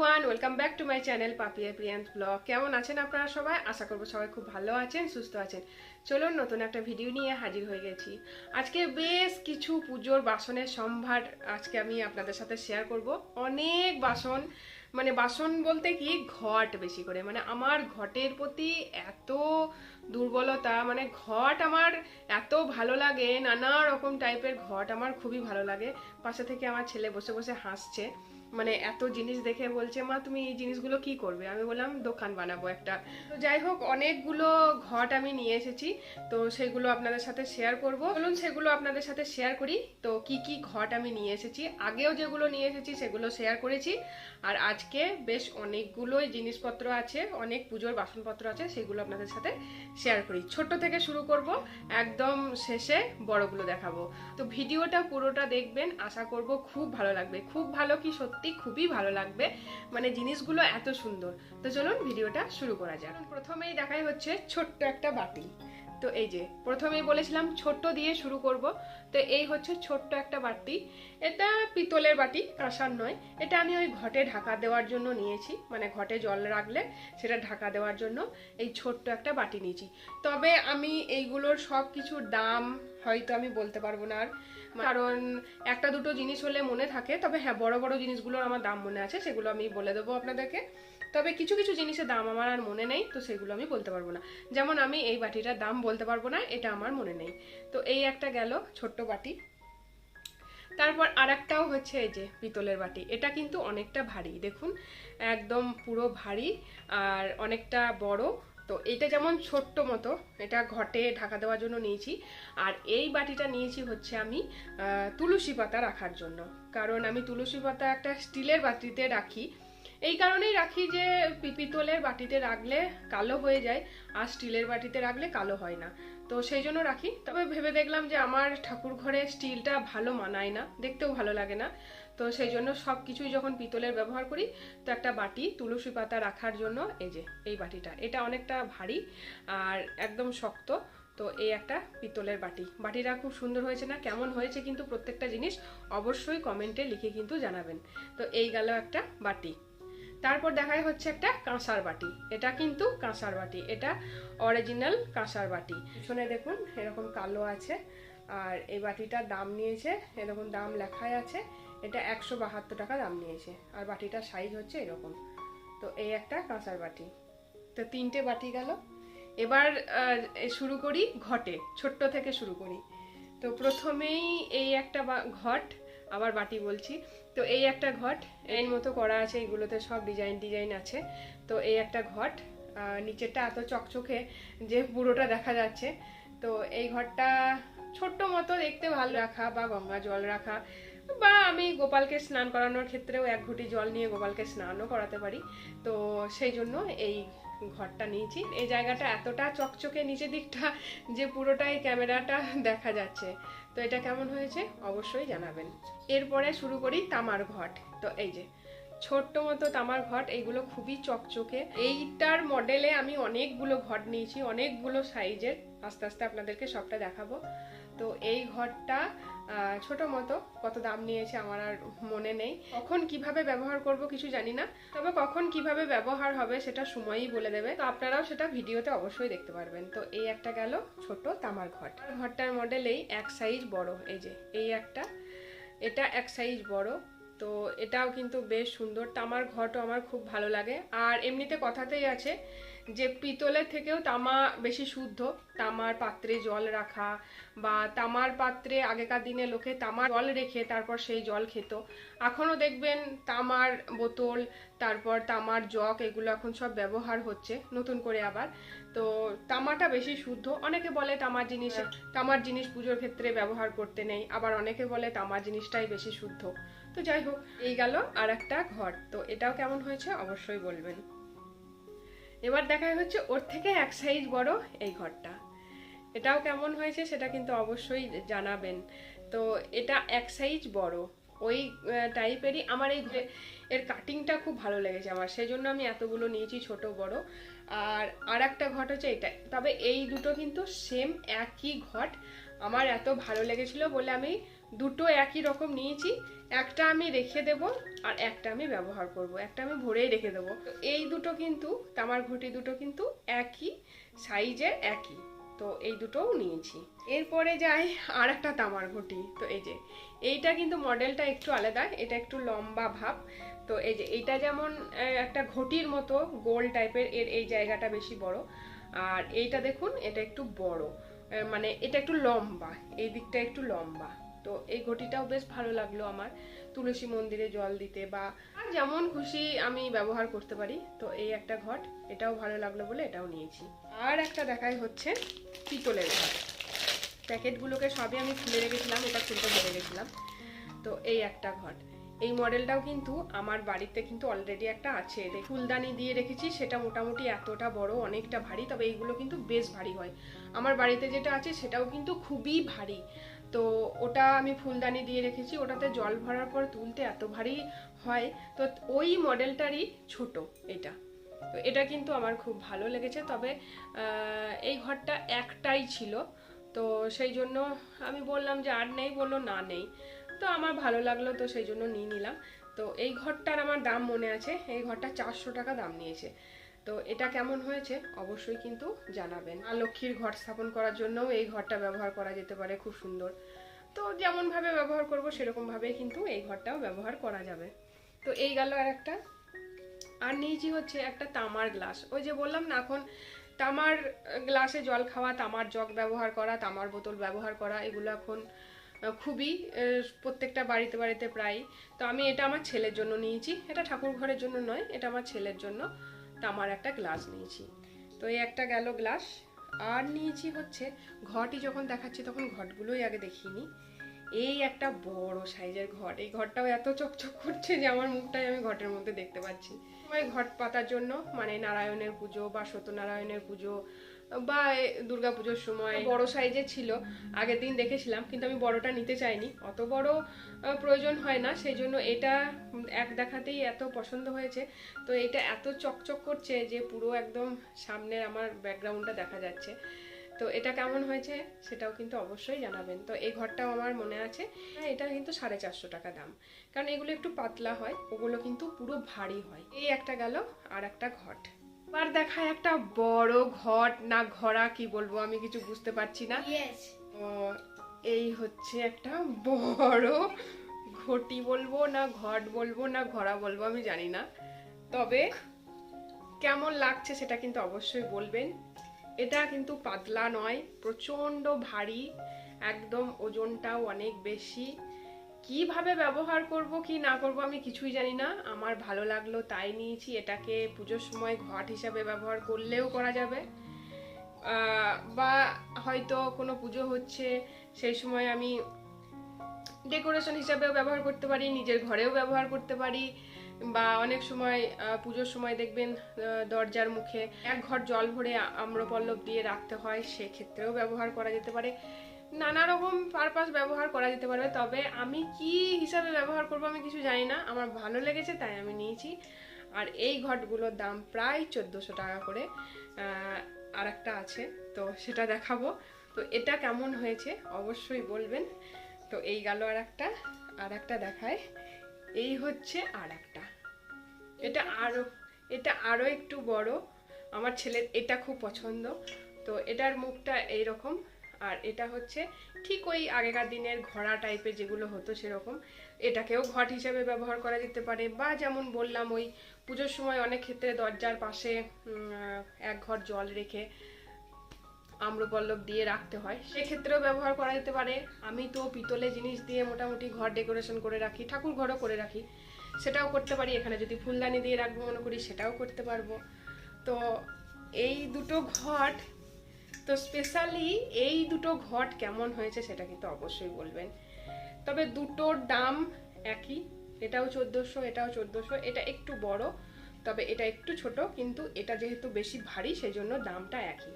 Everyone welcome back to my channel Papiya Priyanta blog কেমন আছেন আপনারা সবাই? আশা করব সবাই খুব ভালো আছেন, সুস্থ আছেন। চলুন নতুন একটা ভিডিও নিয়ে হাজির হয়ে গেছি। আজকে বেশ কিছু পুজোর বাসনের সম্ভার আজকে আমি আপনাদের সাথে শেয়ার করব। অনেক বাসন মানে বাসন বলতে কি, ঘট বেশি করে। মানে আমার ঘটের প্রতি এত দুর্বলতা মানে ঘট আমার এত ভালো লাগে, নানা রকম টাইপের ঘট আমার খুবই ভালো লাগে। পাশে থেকে আমার ছেলে বসে বসে হাসছে। মানে এত জিনিস দেখে বলছে, মা, তুমি এই জিনিসগুলো কি করবে? আমি বললাম, দোকান বানাবো একটা। তো যাই হোক, অনেকগুলো ঘট আমি নিয়ে এসেছি। তো সেগুলো আপনাদের সাথে শেয়ার করব। বলুন সেগুলো আপনাদের সাথে শেয়ার করি। তো কি কি ঘট আমি নিয়ে এসেছি? আগেও যেগুলো নিয়ে এসেছি, সেগুলো শেয়ার করেছি। আর আজকে বেশ অনেকগুলোই জিনিসপত্র আছে, অনেক পুজোর বাসনপত্র আছে, সেগুলো আপনাদের সাথে শেয়ার করি। ছোট্ট থেকে শুরু করব, একদম শেষে বড়গুলো দেখাবো। তো ভিডিওটা পুরোটা দেখবেন, আশা করব খুব ভালো লাগবে। খুব ভালো কি সত্যি খুবই ভালো লাগবে। মানে জিনিসগুলো এত সুন্দর। তো চলুন ভিডিওটা শুরু করা যাক। প্রথমেই দেখাই হচ্ছে ছোট্ট একটা বাটি। তো এই যে প্রথমেই বলেছিলাম ছোট্ট দিয়ে শুরু করব। তো এই হচ্ছে ছোট্ট একটা বাটি। এটা পিতলের বাটি কাঁসার নয়। এটা আমি ওই ঘটে ঢাকা দেওয়ার জন্য নিয়েছি। মানে ঘটে জল রাখলে সেটা ঢাকা দেওয়ার জন্য এই ছোট্ট একটা বাটি নিয়েছি। তবে আমি এইগুলোর সব কিছুর দাম হয়তো আমি বলতে পারব না আর। কারণ একটা দুটো জিনিস হলে মনে থাকে। তবে হ্যাঁ বড় বড় জিনিসগুলোর আমার দাম মনে আছে সেগুলো আমি বলে দেবো আপনাদেরকে। তবে কিছু কিছু জিনিসের দাম আমার আর মনে নেই, তো সেগুলো আমি বলতে পারব না। যেমন আমি এই বাটিটার দাম বলতে পারব না, এটা আমার মনে নেই। তো এই একটা গেল ছোট্ট বাটি। তারপর আর একটাও হচ্ছে এই যে পিতলের বাটি। এটা কিন্তু অনেকটা ভারী, দেখুন, একদম পুরো ভারী আর অনেকটা বড়। তো এটা যেমন ছোট্ট মতো, এটা ঘটে ঢাকা দেওয়ার জন্য নিয়েছি। আর এই বাটিটা নিয়েছি হচ্ছে আমি তুলসী পাতা রাখার জন্য। কারণ আমি তুলসী পাতা একটা স্টিলের বাটিতে রাখি এই কারণেই রাখি যে পিতলের বাটিতে রাখলে কালো হয়ে যায় আর স্টিলের বাটিতে রাখলে কালো হয় না। তো সেই জন্য রাখি। তবে ভেবে দেখলাম যে আমার ঠাকুর ঘরে স্টিলটা ভালো মানায় না, দেখতেও ভালো লাগে না। তো সেই জন্য সব কিছুই যখন পিতলের ব্যবহার করি, তো একটা বাটি, তুলসী পাতা রাখার জন্য এই যে, এই বাটিটা। এটা অনেকটা ভারী আর একদম শক্ত। তো এই একটা পিতলের বাটি। বাটিটা খুব সুন্দর হয়েছে না? কেমন হয়েছে কিন্তু প্রত্যেকটা জিনিস অবশ্যই কমেন্টে লিখে কিন্তু জানাবেন। তো এই গেল একটা বাটি। তারপর দেখায় হচ্ছে একটা কাঁসার বাটি। এটা কিন্তু কাঁসার বাটি। এটা অরিজিনাল কাঁসার বাটি। পিছনে দেখুন, এরকম কালো আছে। আর এই বাটিটার দাম নিয়েছে, এরকম দাম লেখাই আছে, এটা একশো বাহাত্তর টাকা দাম নিয়েছে। আর বাটিটার সাইজ হচ্ছে এরকম। তো এই একটা কাঁসার বাটি। তো তিনটে বাটি গেল। এবার শুরু করি ঘটে, ছোট্ট থেকে শুরু করি। তো প্রথমেই এই একটা ঘট, আবার বাটি বলছি। তো এই একটা ঘট, এর মতো করা আছে এইগুলোতে সব ডিজাইন ডিজাইন আছে। তো এই একটা ঘট নিচেরটা এত চকচকে যে পুরোটা দেখা যাচ্ছে। তো এই ঘরটা ছোট্ট মতো দেখতে ভালো রাখা বা গঙ্গা জল রাখা বা আমি গোপালকে স্নান করানোর ক্ষেত্রেও এক ঘটি জল নিয়ে গোপালকে স্নানও করাতে পারি। তো সেই জন্য এই ঘরটা নিয়েছি। এই জায়গাটা এতটা চকচকে নিচের দিকটা যে পুরোটাই ক্যামেরাটা দেখা যাচ্ছে। তো এটা কেমন হয়েছে? অবশ্যই জানাবেন। এরপরে শুরু করি তামার ঘট। তো এই যে ছোট্ট মতো তামার ঘট এইগুলো খুবই চকচকে। এইটার মডেলে আমি অনেকগুলো ঘট নিয়েছি, অনেকগুলো সাইজের। আস্তে আস্তে আপনাদেরকে সবটা দেখাবো। তো এই ঘরটা ছোট মতো, কত দাম নিয়েছে আমার আর মনে নেই। কখন কীভাবে ব্যবহার করব কিছু জানি না, তবে কখন কীভাবে ব্যবহার হবে সেটা সময়ই বলে দেবে। তো আপনারাও সেটা ভিডিওতে অবশ্যই দেখতে পারবেন। তো এই একটা গেল ছোট তামার ঘট। ঘরটার মডেল এই এক সাইজ বড়, এই যে, এই একটা। এটা এক সাইজ বড়। তো এটাও কিন্তু বেশ সুন্দর। আমার ঘটও আমার খুব ভালো লাগে। আর এমনিতে কথাতেই আছে যে পিতলের থেকেও তামা বেশি শুদ্ধ তামার পাত্রে জল রাখা বা তামার পাত্রে আগেকার দিনে লোকে তামার জল রেখে তারপর সেই জল খেত। এখনও দেখবেন তামার বোতল তারপর তামার জগ এগুলো এখন সব ব্যবহার হচ্ছে নতুন করে আবার। তো তামাটা বেশি শুদ্ধ। অনেকে বলে তামার জিনিস তামার জিনিস পুজোর ক্ষেত্রে ব্যবহার করতে নেই। আবার অনেকে বলে তামার জিনিসটাই বেশি শুদ্ধ। তো যাই হোক এই গেল আর একটা ঘর। তো এটাও কেমন হয়েছে অবশ্যই বলবেন। এবার দেখা হচ্ছে ওর থেকে এক সাইজ বড় এই ঘরটা। এটাও কেমন হয়েছে সেটা কিন্তু অবশ্যই জানাবেন। তো এটা এক সাইজ বড়। ওই টাইপেরই আমার এই এর কাটিংটা খুব ভালো লেগেছে আমার। সেই জন্য আমি এতগুলো নিয়েছি, ছোট, বড়। আর আর একটা ঘট হচ্ছে এটা। তবে এই দুটো কিন্তু সেম একই ঘট। আমার এত ভালো লেগেছিল বলে আমি দুটো একই রকম নিয়েছি। একটা আমি রেখে দেব আর একটা আমি ব্যবহার করব। একটা আমি ভরেই রেখে দেবো। তো এই দুটো কিন্তু, তামার ঘটি দুটো কিন্তু একই, সাইজের একই। তো এই দুটোও নিয়েছি। এরপরে যাই আর একটা তামার ঘটি। তো এই যে, এইটা কিন্তু মডেলটা একটু আলাদা, এটা একটু লম্বা ভাব। তো এই যে, এইটা যেমন একটা ঘটির মতো গোল টাইপের এর এই জায়গাটা বেশি বড়। আর এইটা দেখুন, এটা একটু বড়। মানে এটা একটু লম্বা, এই দিকটা একটু লম্বা। তো এই ঘটিটাও বেশ ভালো লাগল আমার, তুলসী মন্দিরে জল দিতে বা যেমন খুশি আমি ব্যবহার করতে পারি। তো এই একটা ঘট, এটাও ভালো লাগল বলে এটাও নিয়েছি। আর একটা দেখাই হচ্ছে পিতলের ঘট। প্যাকেটগুলোকে সবই আমি খুলে রেখেছিলাম, এটা খুলতে ভরে গেছিলাম। তো এই একটা ঘট। এই মডেলটাও কিন্তু আমার বাড়িতে কিন্তু অলরেডি একটা আছে। ফুলদানি দিয়ে রেখেছি, সেটা মোটামুটি এতটা বড়, অনেকটা ভারী, তবে এইগুলো কিন্তু বেশ ভারী হয়। আমার বাড়িতে যেটা আছে, সেটাও কিন্তু খুবই ভারী। তো ওটা আমি ফুলদানি দিয়ে রেখেছি, ওটাতে জল ভরার পর তুলতে এত ভারী হয়, তো ওই মডেলটারই ছোট এটা। তো এটা কিন্তু আমার খুব ভালো লেগেছে, তবে এই ঘরটা একটাই ছিল। তো সেই জন্য আমি বললাম যে আর নেই, বলল না নেই। তো আমার ভালো লাগল তো সেই জন্য নিয়ে নিলাম। তো এই ঘরটার আমার দাম মনে আছে, এই ঘরটা চারশো টাকা দাম নিয়েছে। তো এটা কেমন হয়েছে অবশ্যই কিন্তু জানাবেন। আর লক্ষ্মীর ঘর স্থাপন করার জন্যও এই ঘরটা ব্যবহার করা যেতে পারে, খুব সুন্দর। তো যেমনভাবে ব্যবহার করব সেরকমভাবেই কিন্তু এই ঘরটাও ব্যবহার করা যাবে। তো এই গেল আর একটা। আর নিয়েছি হচ্ছে একটা তামার গ্লাস। ওই যে বললাম না এখন, তামার গ্লাসে জল খাওয়া, তামার জগ ব্যবহার করা, তামার বোতল ব্যবহার করা, এগুলো এখন খুবই প্রত্যেকটা বাড়িতে বাড়িতে প্রায় তো আমি এটা আমার ছেলের জন্য নিয়েছি। এটা ঠাকুর ঘরের জন্য নয়, এটা আমার ছেলের জন্য। তামার একটা গ্লাস নিয়েছি। তো এই একটা গেল গ্লাস। আর নিয়েছি হচ্ছে ঘটই যখন দেখাচ্ছি তখন ঘটগুলোই আগে দেখিনি। এই একটা বড় সাইজের ঘট এই ঘরটাও এত চকচক করছে যে আমার মুখটাই আমি ঘটের মধ্যে দেখতে পাচ্ছি। ওই ঘট পাতার জন্য মানে নারায়ণের পুজো বা সত্যনারায়ণের পুজো বা দুর্গা পুজোর সময় বড় সাইজের ছিল আগের দিন দেখেছিলাম কিন্তু আমি বড়টা নিতে চাইনি। অত বড় প্রয়োজন হয় না সেই জন্য এটা এক দেখাতেই এত পছন্দ হয়েছে। তো এটা এত চকচক করছে যে পুরো একদম সামনের আমার ব্যাকগ্রাউন্ডটা দেখা যাচ্ছে। তো এটা কেমন হয়েছে সেটাও কিন্তু অবশ্যই জানাবেন। তো এই ঘরটাও আমার মনে আছে। হ্যাঁ এটা কিন্তু সাড়ে চারশো টাকা দাম। কারণ এগুলো একটু পাতলা হয় ওগুলো কিন্তু পুরো ভারী হয়। এই একটা গেল আর একটা ঘট। এবার দেখায় একটা বড় ঘট না ঘোড়া কি বলব আমি কিছু বুঝতে পারছি না। এই হচ্ছে একটা বড় ঘটি বলব না ঘট বলব না ঘোড়া বলব আমি জানি না। তবে কেমন লাগছে সেটা কিন্তু অবশ্যই বলবেন। এটা কিন্তু পাতলা নয় প্রচণ্ড ভারী একদম ওজনটাও অনেক বেশি। কীভাবে ব্যবহার করব, কি না করব আমি কিছুই জানি না। আমার ভালো লাগল তাই নিয়েছি। এটাকে পুজোর সময় ঘট হিসাবে ব্যবহার করলেও করা যাবে। বা হয়তো কোনো পুজো হচ্ছে, সেই সময় আমি ডেকোরেশন হিসাবেও ব্যবহার করতে পারি, নিজের ঘরেও ব্যবহার করতে পারি। বা অনেক সময় পুজোর সময় দেখবেন দরজার মুখে এক ঘর জল ভরে আম্রপল্লব দিয়ে রাখতে হয়, সেক্ষেত্রেও ব্যবহার করা যেতে পারে। নানা রকম পারপাস ব্যবহার করা যেতে পারবে তবে আমি কি হিসাবে ব্যবহার করব আমি কিছু জানি না। আমার ভালো লেগেছে, তাই আমি নিয়েছি। আর এই ঘটগুলোর দাম প্রায় চোদ্দোশো টাকা করে আর একটা আছে, তো সেটা দেখাবো। তো এটা কেমন হয়েছে অবশ্যই বলবেন। তো এই গেল আর একটা আর একটা দেখায়। এই হচ্ছে আর একটা এটা আরও এটা আরও একটু বড়। আমার ছেলের এটা খুব পছন্দ। তো এটার মুখটা এইরকম। আর এটা হচ্ছে ঠিক ওই আগেকার দিনের ঘোড়া টাইপের যেগুলো হতো সেরকম। এটাকেও ঘট হিসাবে ব্যবহার করা যেতে পারে বা যেমন বললাম ওই পুজোর সময় অনেক ক্ষেত্রে দরজার পাশে এক ঘর জল রেখে আম্রপল্লব দিয়ে রাখতে হয়। সেক্ষেত্রেও ব্যবহার করা যেতে পারে। আমি তো পিতলে জিনিস দিয়ে মোটামুটি ঘর ডেকোরেশন করে রাখি, ঠাকুর ঘরও করে রাখি। সেটাও করতে পারি। এখানে যদি ফুলদানি দিয়ে রাখব মনে করি সেটাও করতে পারব। তো এই দুটো ঘট তো স্পেশালি এই দুটো ঘট কেমন হয়েছে সেটা কিন্তু অবশ্যই বলবেন। তবে দুটোর দাম একই, এটাও চোদ্দোশো এটাও চোদ্দোশো, এটা একটু বড়, তবে এটা একটু ছোট, কিন্তু এটা যেহেতু বেশি ভারী, সেজন্য দামটা একই।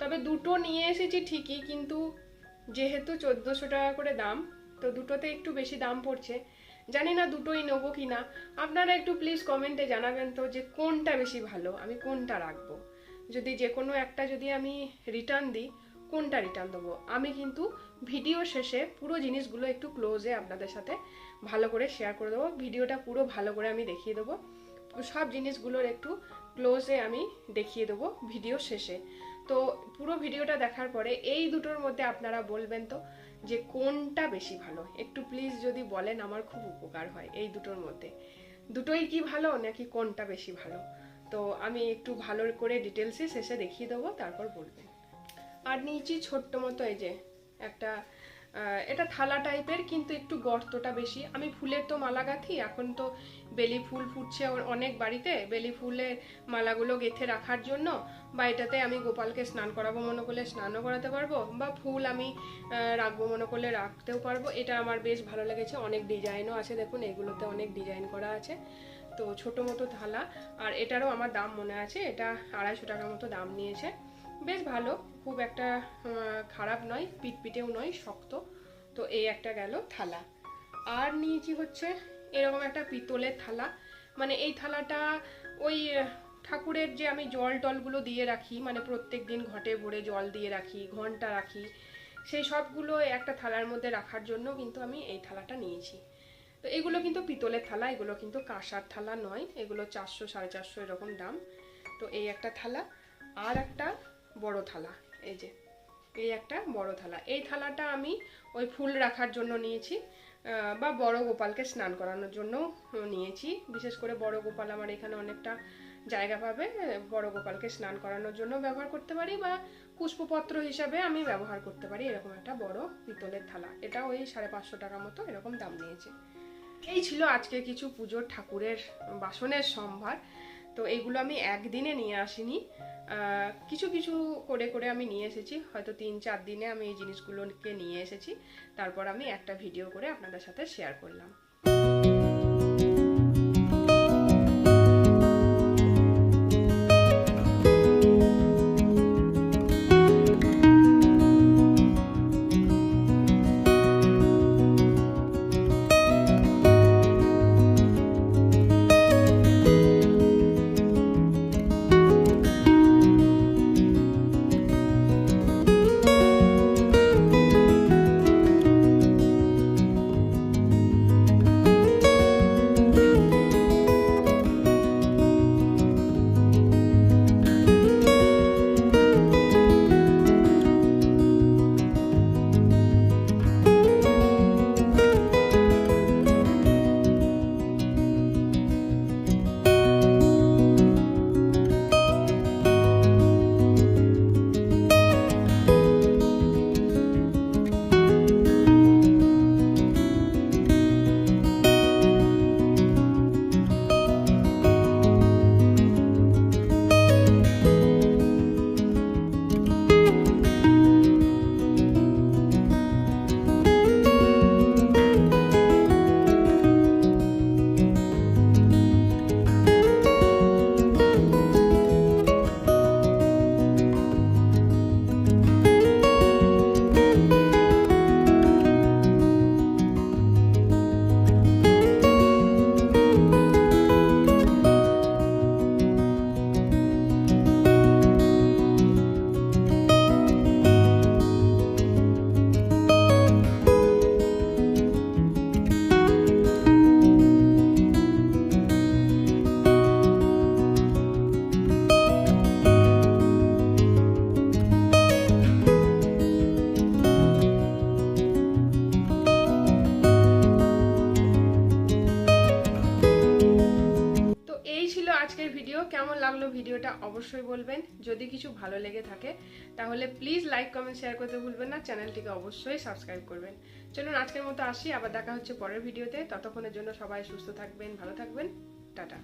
তবে দুটো নিয়ে এসেছি ঠিকই, কিন্তু যেহেতু চোদ্দোশো টাকা করে দাম, তো দুটোতে একটু বেশি দাম পড়ছে। জানি না দুটোই নেব কি না আপনারা একটু প্লিজ কমেন্টে জানাবেন তো যে কোনটা বেশি ভালো, আমি কোনটা রাখব। যদি যে কোনো একটা যদি আমি রিটার্ন দিই, কোনটা রিটার্ন দেবো? আমি কিন্তু ভিডিও শেষে পুরো জিনিসগুলো একটু ক্লোজে আপনাদের সাথে ভালো করে শেয়ার করে দেবো। ভিডিওটা পুরো ভালো করে আমি দেখিয়ে দেবো। সব জিনিসগুলোর একটু ক্লোজে আমি দেখিয়ে দেবো ভিডিও শেষে। তো পুরো ভিডিওটা দেখার পরে এই দুটোর মধ্যে আপনারা বলবেন তো যে কোনটা বেশি ভালো? একটু প্লিজ যদি বলেন, আমার খুব উপকার হয় এই দুটোর মধ্যে। দুটোই কি ভালো নাকি কোনটা বেশি ভালো? তো আমি একটু ভালো করে ডিটেলসে শেষে দেখিয়ে দেবো, তারপর বলবেন আর নিয়েছি ছোট্ট মতো এই যে একটা এটা থালা টাইপের, কিন্তু একটু গর্তটা বেশি। আমি ফুলের তো মালা গাঁথি, এখন তো বেলি ফুল ফুটছে অনেক বাড়িতে। বেলি ফুলের মালাগুলো গেঁথে রাখার জন্য বা এটাতে আমি গোপালকে স্নান করাবো, মনে করলে স্নানও করাতে পারব বা ফুল আমি রাখব, মনে করলে রাখতেও পারব। এটা আমার বেশ ভালো লেগেছে। অনেক ডিজাইনও আছে, দেখুন, এগুলোতে অনেক ডিজাইন করা আছে। তো ছোট মতো থালা, আর এটারও আমার দাম মনে আছে, এটা আড়াইশো টাকার মতো দাম নিয়েছে। বেশ ভালো। খুব একটা খারাপ নয়, পিটপিটেও নয়, শক্ত। তো এই একটা গেল থালা। আর নিয়েছি হচ্ছে এরকম একটা পিতলের থালা। মানে এই থালাটা ওই ঠাকুরের যে আমি জল টলগুলো দিয়ে রাখি মানে প্রত্যেক দিন ঘটে ভরে জল দিয়ে রাখি, ঘণ্টা রাখি, সেই সবগুলো একটা থালার মধ্যে রাখার জন্য কিন্তু আমি এই থালাটা নিয়েছি। তো এগুলো কিন্তু পিতলের থালা, এগুলো কিন্তু কাঁসার থালা নয়, এগুলো চারশো, সাড়ে চারশো এরকম দাম। তো এই একটা থালা, আর একটা বড় থালা। এই যে, এই একটা বড় থালা। এই থালাটা আমি ওই ফুল রাখার জন্য নিয়েছি বা বড় গোপালকে স্নান করানোর জন্য নিয়েছি। বিশেষ করে বড় গোপাল আমার এখানে অনেকটা জায়গা পাবে, বড় গোপালকে স্নান করানোর জন্য ব্যবহার করতে পারি, বা পুষ্পপত্র হিসাবে আমি ব্যবহার করতে পারি। এরকম একটা বড় পিতলের থালা। এটা ওই সাড়ে পাঁচশো টাকা মতো এরকম দাম নিয়েছে। এই ছিল আজকে কিছু পুজোর ঠাকুরের বাসনের সম্ভার। তো এগুলো আমি একদিনে নিয়ে আসিনি। কিছু কিছু করে করে আমি নিয়ে এসেছি। হয়তো তিন চার দিনে আমি এই জিনিসগুলোকে নিয়ে এসেছি। তারপর আমি একটা ভিডিও করে আপনাদের সাথে শেয়ার করলাম। ভিডিওটা অবশ্যই বলবেন। যদি কিছু ভালো লেগে থাকে, তাহলে প্লিজ লাইক কমেন্ট শেয়ার করতে ভুলবেন না। চ্যানেলটিকে অবশ্যই সাবস্ক্রাইব করবেন। চলুন আজকের মতো আসি, আবার দেখা হচ্ছে পরের ভিডিওতে। ততক্ষণের জন্য সবাই সুস্থ থাকবেন, ভালো থাকবেন। টাটা।